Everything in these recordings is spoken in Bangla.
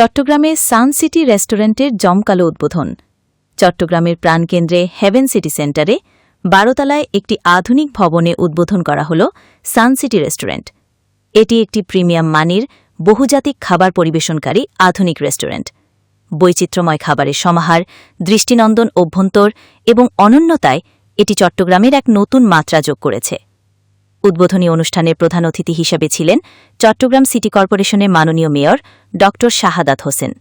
চট্টগ্রামে সান সিটি রেস্টুরেন্টের জমকালো উদ্বোধন। চট্টগ্রামের প্রাণকেন্দ্রে হেভেন সিটি সেন্টারে বারোতলায় একটি আধুনিক ভবনে উদ্বোধন করা হল সান সিটি রেস্টুরেন্ট। এটি একটি প্রিমিয়াম মানের, বহুজাতিক খাবার পরিবেশনকারী আধুনিক রেস্টুরেন্ট। বৈচিত্র্যময় খাবারের সমাহার, দৃষ্টিনন্দন অভ্যন্তর এবং অনন্যতায় এটি চট্টগ্রামের এক নতুন মাত্রা যোগ করেছে। উদ্বোধনী অনুষ্ঠানের প্রধান অতিথি হিসেবে ছিলেন চট্টগ্রাম সিটি কর্পোরেশনের মাননীয় মেয়র ড. শাহাদাত হোসেন।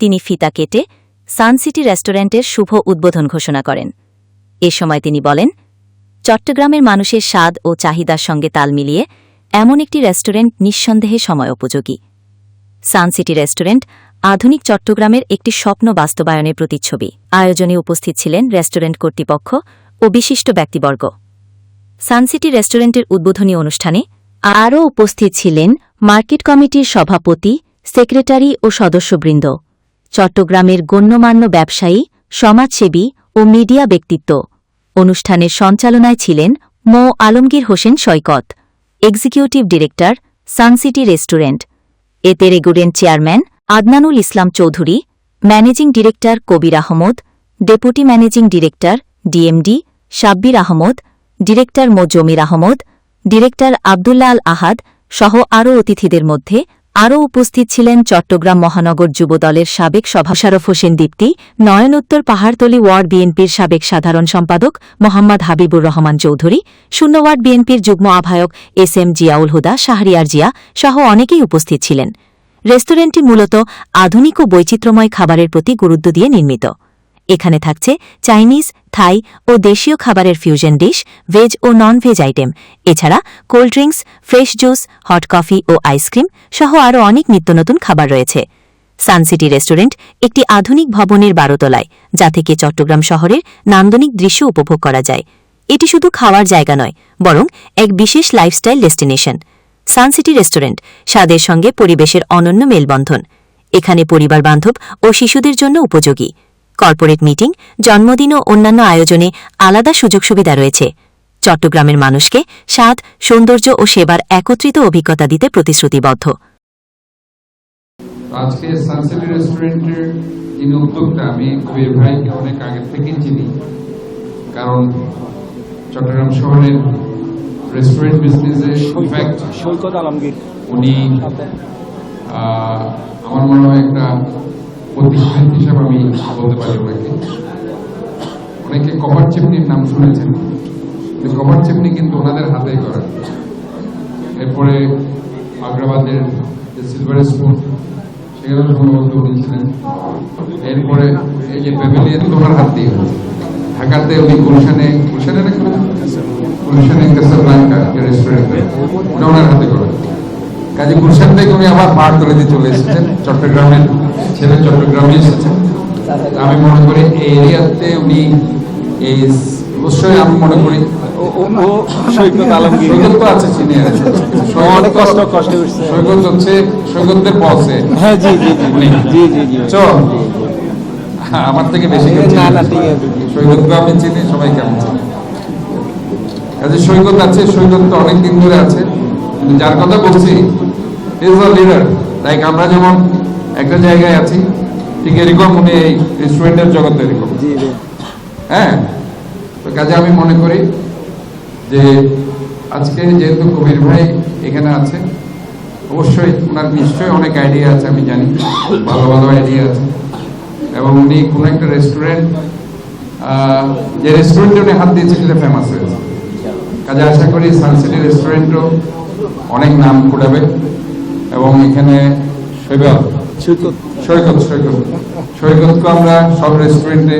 তিনি ফিতা কেটে সানসিটি রেস্টুরেন্টের শুভ উদ্বোধন ঘোষণা করেন। এ সময় তিনি বলেন, চট্টগ্রামের মানুষের স্বাদ ও চাহিদার সঙ্গে তাল মিলিয়ে এমন একটি রেস্টুরেন্ট নিঃসন্দেহে সময় উপযোগী। সানসিটি রেস্টুরেন্ট আধুনিক চট্টগ্রামের একটি স্বপ্ন বাস্তবায়নের প্রতিচ্ছবি। আয়োজনে উপস্থিত ছিলেন রেস্টুরেন্ট কর্তৃপক্ষ ও বিশিষ্ট ব্যক্তিবর্গ। সানসিটি রেস্টুরেন্টের উদ্বোধনী অনুষ্ঠানে আরও উপস্থিত ছিলেন মার্কেট কমিটির সভাপতি, সেক্রেটারি ও সদস্যবৃন্দ। চট্টগ্রামের গণ্যমান্য ব্যবসায়ী, সমাজসেবী ও মিডিয়া ব্যক্তিত্ব। অনুষ্ঠানের সঞ্চালনায় ছিলেন মো. Alamgir Hossain Saikat, executive director Suncity restaurant. এতে restaurant chairman Adnanul Islam Chowdhury, managing director Kabir Ahmed, deputy managing director DMD, Sabbir Ahmed director মো জমির আহমদ, ডিরেক্টর আবদুল্লা আল আহাদ সহ আরও অতিথিদের মধ্যে আরও উপস্থিত ছিলেন চট্টগ্রাম মহানগর যুবদলের সাবেক সভা শারফ হোসেন দীপ্তি, নয়নোত্তর পাহাড়তলি ওয়ার্ড বিএনপির সাবেক সাধারণ সম্পাদক মোহাম্মদ হাবিবুর রহমান চৌধুরী, শূন্য ওয়ার্ড বিএনপির যুগ্ম আহ্বায়ক এস এম জিয়াউল হুদা, শাহরিয়ার জিয়া সহ অনেকেই উপস্থিত ছিলেন। রেস্টুরেন্টটি মূলত আধুনিক ও বৈচিত্র্যময় খাবারের প্রতি গুরুত্ব দিয়ে নির্মিত। এখানে থাকছে চাইনিজ, থাই ও দেশীয় খাবারের ফিউশন ডিশ ভেজ ও নন ভেজ আইটেম এছাড়া cold drinks fresh juice hot coffee ও আইসক্রিম সহ আরও অনেক নিত্যনতুন খাবার রয়েছে। সানসিটি রেস্টুরেন্ট একটি আধুনিক ভবনের বারোতলায়, যা থেকে চট্টগ্রাম শহরের নান্দনিক দৃশ্য উপভোগ করা যায়। এটি শুধু খাওয়ার জায়গা নয়, বরং এক বিশেষ লাইফস্টাইল ডেস্টিনেশন সানসিটি রেস্টুরেন্ট স্বাদের সঙ্গে পরিবেশের অনন্য মেলবন্ধন। এখানে পরিবার বান্ধব ও শিশুদের জন্য উপযোগী। কর্পোরেট মিটিং জন্মদিন ও অন্যান্য আয়োজনে আলাদা সুযোগ সুবিধা রয়েছে। চট্টগ্রামের মানুষকে স্বাদ সৌন্দর্য ও সেবার একত্রিত অভিজ্ঞতা দিতে প্রতিশ্রুতিবদ্ধ। আজকে সানসিটি রেস্টুরেন্টের যিনি উদ্যোক্তা আমি কবির ভাইকে অনেক আগে থেকেই চিনি। কারণ চট্টগ্রাম শহরের রেস্টুরেন্ট বিজনেসে ইনফ্যাক্ট সৈকত আলমগীর। উনি আমার মনে হয় একটা প্রতিষ্ঠান হিসাবে আমি বলতে পারি ওনাকে অনেকে কভার চিমনির নাম শুনেছেন। কভার চিমনি কিন্তু ওনাদের হাতেই করা। এরপরে আগ্রাবাদের সিলভার স্পুন সেখানে এরপরে এই যে প্যাভিলিয়ন তো ওনার হাত দিয়ে ঢাকাতে উনি গুলশানে গুলশানে গুলশানে ওনার হাতে করা। কাজে গুলশান থেকে উনি আবার পাহাড় তলিতে চলে এসেছেন। চট্টগ্রামের ছেলে চট্টগ্রামে এসেছেন। আমি মনে করি এই এরিয়াতে উনি এই অবশ্যই আমি মনে করি সৈকত আলমগীর। সৈকত তো আছে চিনি ও অনেক কষ্ট কষ্ট সৈকত হচ্ছে সৈকতদের বসে হ্যাঁ জি জি জি জি জি জি আমার থেকে বেশি কেউ না, না, ঠিক আছে। সৈকতকে আমি চিনি চিনি। কাজে সৈকত আছে সৈকত তো অনেকদিন ধরে আছে। যার কথা বলছি ইজ আ লিডার লাইক আমরা যেমন একটা জায়গায় আছি ঠিক এরকম উনি এই রেস্টুরেন্টের জগতে এরকম। হ্যাঁ? তো কাজে আমি মনে করি যে আজকে যেহেতু কবির ভাই এখানে আছে অবশ্যই ওনার নিশ্চয়ই অনেক আইডিয়া আছে আমি জানি। ভালো ভালো আইডিয়া আছে। এবং উনি কোনো একটা রেস্টুরেন্ট যে রেস্টুরেন্টে উনি হাত দিয়েছে সেটা ফেমাস হয়েছে। কাজে আশা করি সানসিটি রেস্টুরেন্টও অনেক নাম কুড়াবে এবং এখানে সৈকত। সৈকত সৈকত। সৈকত সৈকতকে আমরা সব রেস্টুরেন্টে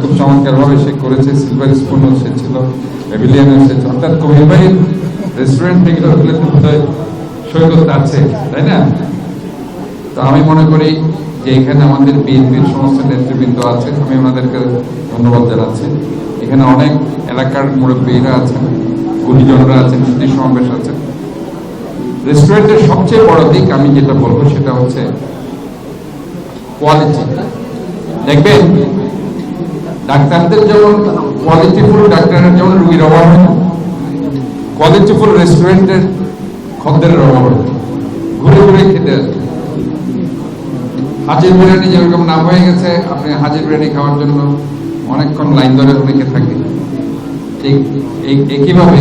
খুব সে করেছে সিলভার অর্থাৎ ভাই রেস্টুরেন্ট বোধহয় সৈকত আছে তাই না? তো আমি মনে করি যে এখানে আমাদের বিএনপির সমস্ত নেতৃবৃন্দ আছে আমি ওনাদেরকে ধন্যবাদ জানাচ্ছি। এখানে অনেক এলাকার মুরব্বীরা আছেন গুণীজনরা আছেন সুদী সমাবেশ আছেন। রেস্টুরেন্টের সবচেয়ে বড় দিক আমি যেটা বলব সেটা হচ্ছে কোয়ালিটি দেখবেন? ডাক্তারদের যেমন কোয়ালিটিফুল ডাক্তারের যেমন রুগীর অভাব হয় কোয়ালিটিফুল রেস্টুরেন্টের খদ্দের অভাব হয়। ঘুরে ঘুরে খেতে আসবে হাজির বিরিয়ানি যেরকম নাম হয়ে গেছে, আপনি হাজির বিরিয়ানি খাওয়ার জন্য অনেকক্ষণ লাইন ধরে অনেকে থাকে। ঠিক একইভাবে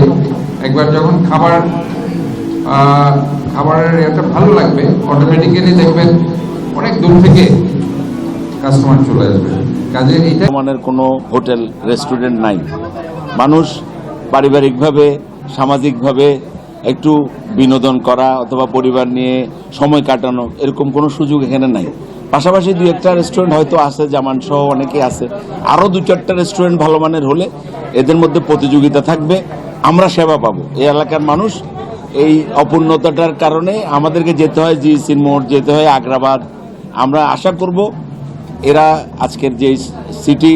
একবার যখন খাবার খাবারের এটা ভালো লাগবে অটোমেটিক্যালি দেখবেন অনেক দূর থেকে কাস্টমার চলে আসবে। কাজে এটা কোনো হোটেল, রেস্টুরেন্ট নাই। মানুষ পারিবারিকভাবে, সামাজিকভাবে একটু বিনোদন করা অথবা পরিবার নিয়ে সময় কাটানো, এরকম কোনো সুযোগ এখানে নাই। পাশাপাশি দু একটা রেস্টুরেন্ট হয়তো আছে, জামান সহ অনেকেই আছে। আরও দু চারটা রেস্টুরেন্ট ভালো মানের হলে এদের মধ্যে প্রতিযোগিতা থাকবে, আমরা সেবা পাবো। এই এলাকার মানুষ এই অপূর্ণতাটার কারণে আমাদেরকে যেতে হয় জি সিনমোড়, যেতে হয় আগ্রাবাদ আমরা আশা করব এরা আজকের যে সিটি,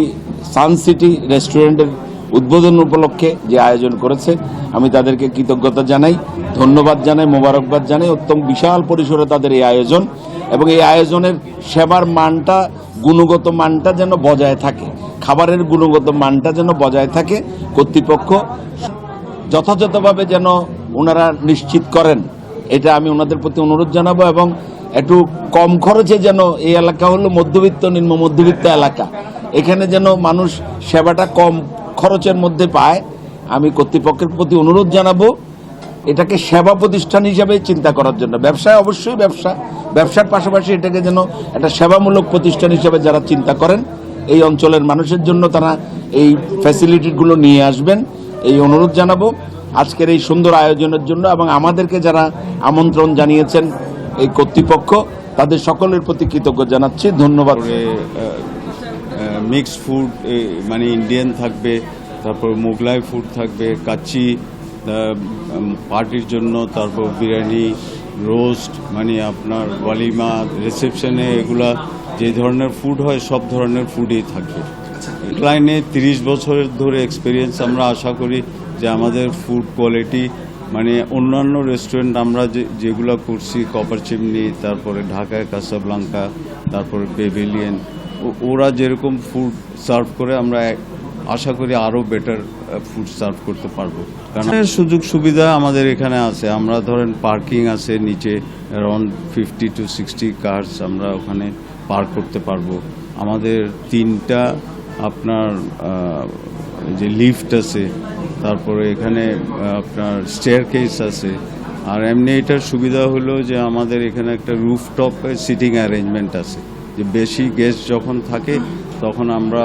সান সিটি রেস্টুরেন্টের উদ্বোধন উপলক্ষে যে আয়োজন করেছে, আমি তাদেরকে কৃতজ্ঞতা জানাই, ধন্যবাদ জানাই, মোবারকবাদ জানাই। অত্যন্ত বিশাল পরিসরে তাদের এই আয়োজন এবং এই আয়োজনের সেবার মানটা, গুণগত মানটা যেন বজায় থাকে। খাবারের গুণগত মানটা যেন বজায় থাকে কর্তৃপক্ষ। যথাযথভাবে যেন ওনারা নিশ্চিত করেন, এটা আমি ওনাদের প্রতি অনুরোধ জানাব এবং একটু কম খরচে যেন এই এলাকা হলো মধ্যবিত্ত নিম্ন মধ্যবিত্ত এলাকা। এখানে যেন মানুষ সেবাটা কম খরচের মধ্যে পায়, আমি কর্তৃপক্ষের প্রতি অনুরোধ জানাব এটাকে সেবা প্রতিষ্ঠান হিসাবে চিন্তা করার জন্য। ব্যবসায় অবশ্যই ব্যবসা, ব্যবসার পাশাপাশি এটাকে যেন একটা সেবামূলক প্রতিষ্ঠান হিসাবে যারা চিন্তা করেন, এই অঞ্চলের মানুষের জন্য তারা এই ফ্যাসিলিটিগুলো নিয়ে আসবেন, এই অনুরোধ জানাব। আজকের এই সুন্দর আয়োজনের জন্য এবং আমাদেরকে যারা আমন্ত্রণ জানিয়েছেন এই কর্তৃপক্ষ তাদের সকলের প্রতি কৃতজ্ঞ জানাচ্ছি। ধন্যবাদ। মিক্সড ফুড মানে ইন্ডিয়ান থাকবে, তারপর মোগলাই ফুড থাকবে, কাচ্চি পার্টির জন্য, তারপর বিরিয়ানি রোস্ট মানে আপনার ওয়ালিমা রিসেপশনে এগুলা যে ধরনের ফুড হয়, সব ধরনের ফুডই থাকবে লাইনে তিরিশ বছরের ধরে এক্সপিরিয়েন্স আমরা আশা করি যে আমাদের ফুড কোয়ালিটি মানে অন্যান্য রেস্টুরেন্ট আমরা যে, যেগুলো করছি কপার চিমনি তারপরে ঢাকায় কাসাবলাঙ্কা তারপরে পেভিলিয়ন ওরা যেরকম ফুড সার্ভ করে, আমরা আশা করি আরও বেটার ফুড সার্ভ করতে পারব। কারণ সুযোগ সুবিধা আমাদের এখানে আছে। আমরা ধরেন পার্কিং আছে নিচে around fifty to sixty cars আমরা ওখানে পার্ক করতে পারব। আমাদের তিনটা আপনার যে লিফট আছে তারপরে এখানে আপনার স্টেয়ার কেস আছে। আর এমনি এটার সুবিধা হলো যে আমাদের এখানে একটা রুফটপ সিটিং অ্যারেঞ্জমেন্ট আছে। যে বেশি গেস্ট যখন থাকে, তখন আমরা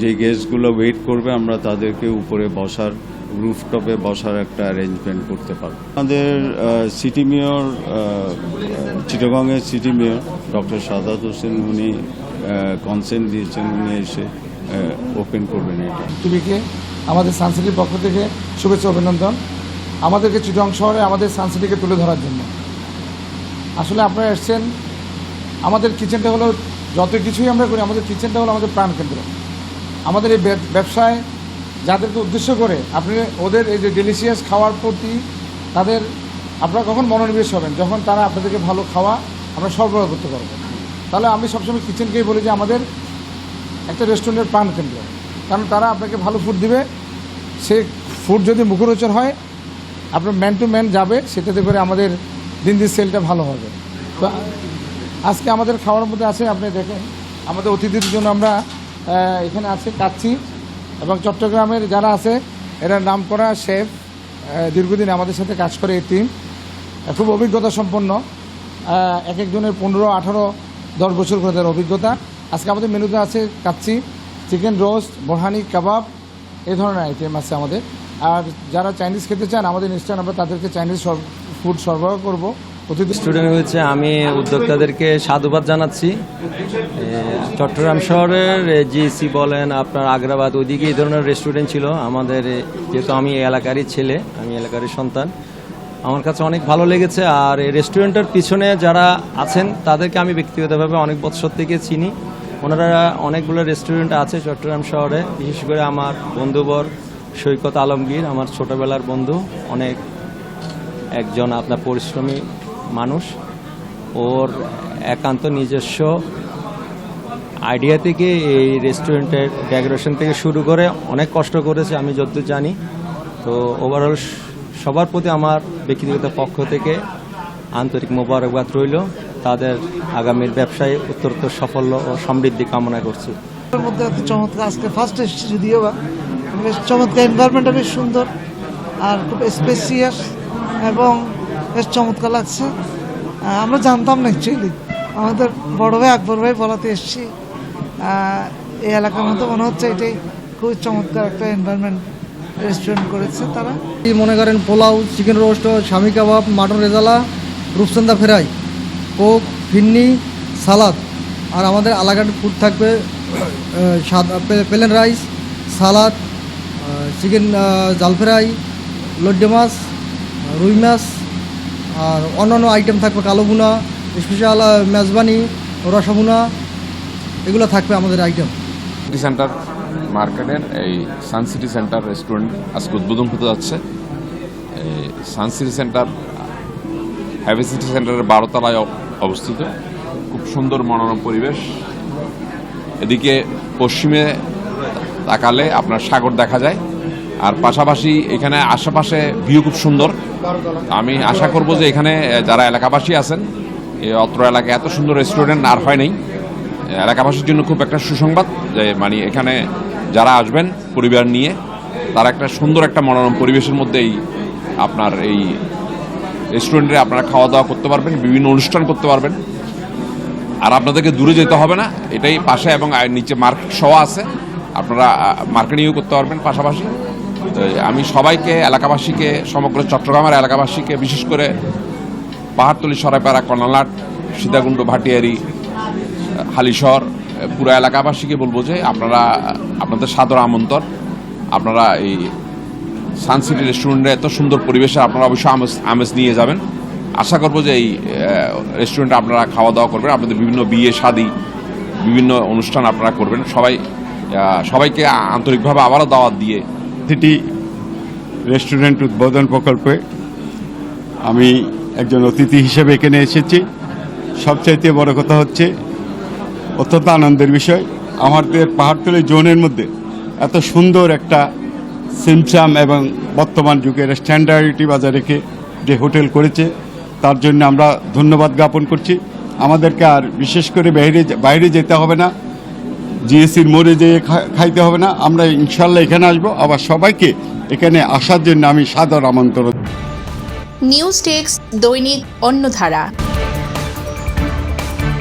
যে গেস্টগুলো ওয়েট করবে, আমরা তাদেরকে উপরে বসার রুফটপে বসার একটা অ্যারেঞ্জমেন্ট করতে পারব। আমাদের city mayor চিটাগংয়ের city mayor doctor Sadat Hossain উনি কনসেন্ট দিয়েছেন উনি এসে। ওপেন করবেন টিভিকে আমাদের সানসিটির পক্ষ থেকে শুভেচ্ছা অভিনন্দন। আমাদেরকে চিটং শহরে আমাদের সানসিটিকে তুলে ধরার জন্য। আসলে আপনারা এসছেন, আমাদের কিচেনটা হলো যত কিছুই আমরা করি, আমাদের কিচেনটা হলো আমাদের প্রাণকেন্দ্র আমাদের এই ব্যবসায় যাদেরকে উদ্দেশ্য করে আপনি ওদের এই যে ডেলিশিয়াস খাওয়ার প্রতি তাদের আপনারা কখন মনোনিবেশ হবেন? যখন তারা আপনাদেরকে ভালো খাওয়া আমরা সরবরাহ করতে পারব। তাহলে আমি সবসময় কিচেনকেই বলি যে আমাদের একটা রেস্টুরেন্টের প্রাণ কেন্দ্র কারণ তারা আপনাকে ভালো ফুড দিবে। সে ফুড যদি মুখরোচর হয়, আপনার ম্যান টু ম্যান যাবে, সেটাতে করে আমাদের দিন দিন সেলটা ভালো হবে। তো আজকে আমাদের খাওয়ার মধ্যে আছে, আপনি দেখেন। আমাদের অতিথিদের জন্য আমরা এখানে আছে কাচ্ছি এবং চট্টগ্রামের যারা আছে, এরা নাম করা শেফ দীর্ঘদিন আমাদের সাথে কাজ করে এই টিম খুব অভিজ্ঞতা সম্পন্ন। এক একজনের পনেরো, আঠারো, দশ বছর করে তার অভিজ্ঞতা। আজকে আমাদের মেনুতে আছে কাচ্চি চিকেন রোস্ট বোরহানি কাবাব এই ধরনের আইটেম আছে আমাদের। আর যারা চাইনিজ খেতে চান আমাদের নিশ্চয় আমরা তাদেরকে চাইনিজ ফুড সরবরাহ করব। অতিথি স্টুডেন্ট হয়েছে আমি উদ্যোক্তাদেরকে সাধুবাদ জানাচ্ছি। এ, চট্টগ্রাম শহরের জিএসি বলেন আপনার আগ্রাবাদ ওইদিকে এই ধরনের রেস্টুরেন্ট ছিল। আমাদের যেহেতু আমি এলাকারই ছেলে আমি এলাকারই সন্তান। আমার কাছে অনেক ভালো লেগেছে। আর এই রেস্টুরেন্টের পিছনে যারা আছেন তাদেরকে আমি ব্যক্তিগতভাবে অনেক বছর থেকে চিনি। ওনারা অনেকগুলো রেস্টুরেন্ট আছে চট্টগ্রাম শহরে, বিশেষ করে আমার বন্ধুবর সৈকত আলমগীর, আমার ছোটবেলার বন্ধু, অনেক একজন আপনার পরিশ্রমী মানুষ। ওর একান্ত নিজস্ব আইডিয়া থেকে এই রেস্টুরেন্টের ডেকোরেশন থেকে শুরু করে অনেক কষ্ট করেছে, আমি যতদূর জানি। তো ওভারঅল সবার প্রতি আমার ব্যক্তিগত পক্ষ থেকে আন্তরিক মোবারকবাদ রইল। তাদের আগামীর ব্যবসায় উত্তরোত্তর সাফল্য ও সমৃদ্ধি কামনা করছি। মধ্যে এত চমৎকার আজকে ফার্স্ট এসেছি যদিও বা বেশ চমৎকার এনভায়রনমেন্টটা বেশ সুন্দর আর খুব স্পেসিয়াস এবং বেশ চমৎকার লাগছে। আমরা জানতাম না অ্যাকচুয়ালি আমাদের বড় ভাই আকবর ভাই বলাতে এসেছি। এই এলাকার মধ্যে মনে হচ্ছে এটাই খুবই চমৎকার একটা এনভায়রনমেন্ট রেস্টুরেন্ট করেছে তারা। এই মনে করেন pulao chicken roast shami kabab mutton rezala রূপচন্দা fry. Coke, firni, salad. আর আমাদের আলাগাট ফুড থাকবে প্লেন রাইস, সালাদ চিকেন জাল ফ্রাই, লড্ডে মাছ, রুই মাছ, আর অন্যান্য আইটেম থাকবে কালো বুনা স্পেশাল মেজবানি রসাবুনা এগুলো থাকবে আমাদের আইটেম সিটি সেন্টার মার্কেটের এই সান সিটি সেন্টার রেস্টুরেন্ট আজকে উদ্বোধন হতে যাচ্ছে। সান সিটি সেন্টার হ্যাভি সিটি সেন্টারের বারোতলায় অবস্থিত। খুব সুন্দর মনোরম পরিবেশ। এদিকে পশ্চিমে তাকালে আপনার সাগর দেখা যায়। আর পাশাপাশি এখানে আশেপাশে ভিউ খুব সুন্দর। আমি আশা করব যে এখানে যারা এলাকাবাসী আছেন অত্র এলাকায় এত সুন্দর রেস্টুরেন্ট আর হয় নাই। এলাকাবাসীর জন্য খুব একটা সুসংবাদ যে মানে এখানে যারা আসবেন পরিবার নিয়ে, তারা একটা সুন্দর একটা মনোরম পরিবেশের মধ্যেই আপনার এই রেস্টুরেন্টে আপনারা খাওয়া দাওয়া করতে পারবেন, বিভিন্ন অনুষ্ঠান করতে পারবেন। আর আপনাদেরকে দূরে যেতে হবে না, এটাই পাশে এবং নিচে মার্কেট সহ আছে। আপনারা মার্কেটিংও করতে পারবেন পাশাপাশি। আমি সবাইকে, এলাকাবাসীকে, সমগ্র চট্টগ্রামের এলাকাবাসীকে, বিশেষ করে পাহাড়তলি, সরাইপাড়া কর্নালাট সীতাকুণ্ড ভাটিয়ারি, হালিশহর, পুরো এলাকাবাসীকে বলব যে আপনারা, আপনাদের সাদর আমন্ত্রণ, আপনারা এই সানসিটি রেস্টুরেন্টে এত সুন্দর পরিবেশে আপনারা অবশ্যই আমেজ আমেজ নিয়ে যাবেন। আশা করব যে এই রেস্টুরেন্টে আপনারা খাওয়া দাওয়া করবেন, আপনাদের বিভিন্ন বিয়ে শাদি, বিভিন্ন অনুষ্ঠান আপনারা করবেন। সবাই সবাইকে আন্তরিকভাবে আবারও দাওয়াত দিয়ে সিটি রেস্টুরেন্ট উদ্বোধন প্রকল্পে আমি একজন অতিথি হিসেবে এখানে এসেছি। সবচাইতে বড় কথা হচ্ছে, অত্যন্ত আনন্দের বিষয়। আমাদের পাহাড়তলি জোনের মধ্যে এত সুন্দর একটা সিমসাম এবং বর্তমান যুগের স্ট্যান্ডার্ডিটি বাজার রেখে যে হোটেল করেছে, তার জন্য আমরা ধন্যবাদ জ্ঞাপন করছি। আমাদেরকে আর বিশেষ করে বাইরে বাইরে যেতে হবে না জিএসির মোড়ে যেয়ে খাইতে হবে না। আমরা ইনশাল্লাহ এখানে আসব। আবার সবাইকে এখানে আসার জন্য আমি সাদর আমন্ত্রণ। নিউজ টেক্স দৈনিক অন্যধারা